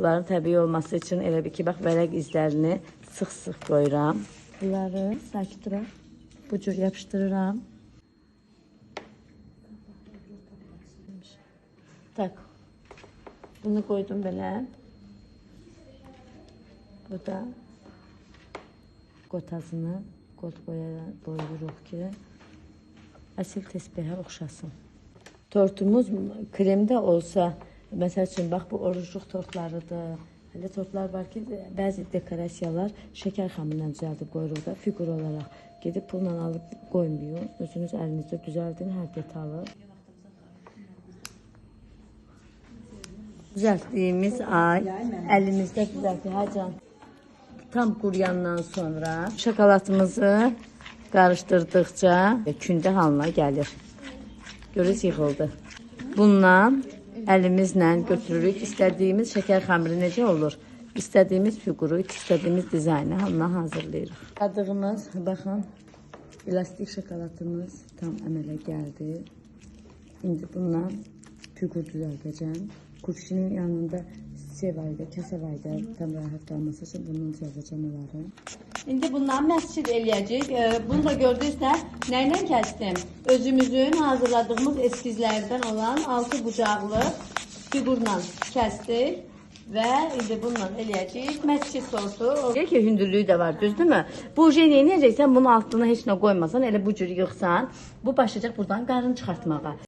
Bunların təbii olması üçün elə bir ki, bax vərəq izlərini sıx-sıx qoyuram. Bunları sakit duraq. Bu cür yapışdırıram. Tak. Bunu koydum belə. Bu da qotasını qot qoyuruq ki, əsl təsbihə oxşasın. Tortumuz kremdə olsa, məsəl üçün bax bu orucluq tortlarıdır. Elə tortlar var ki, bəzi dekorasiyalar şəkər xamından düzəldib qoyuruq da fiqur olaraq. Gedib pulla alıb qoymuyor. Özünüz əlinizdə düzəldin hər detalı. Düzəltdiyimiz ay əlimizdə düzəltdik Hacan. Tam quruyandan sonra şokoladımızı qarışdırdıqca kündə halına gəlir. Görürsüz yığıldı. Bundan əlimizlə götürürük. İstədiyimiz şəkər xəmiri necə olur? İstədiyimiz fiquru, istədiyimiz dizaynı halına hazırlayırıq. Adığımız, baxın, elastik şokoladımız tam əmələ gəldi. İndi bundan fiqur düzəldəcəm. Kurşunun yanında şey var idi, kəsə var idi. Tam rahat qalması üçün bundan düzəldəcəm onları. İndi bundan məscid eləyəcək. Ee, Bunu da gördünüzsə, nə ilə kəsdim? Özümüzün hazırladığımız eskizlərdən olan 6 bucaqlı fiqurla kəsdik və indi bununla eləyəcəyik məscid sosu. Deyir ki, hündürlüyü də var, düzdürmü? Bu jeniyə necəksən, bunun altına heç nə qoymasan, elə bu cür yığsan, bu başlayacaq buradan qarın çıxartmağa.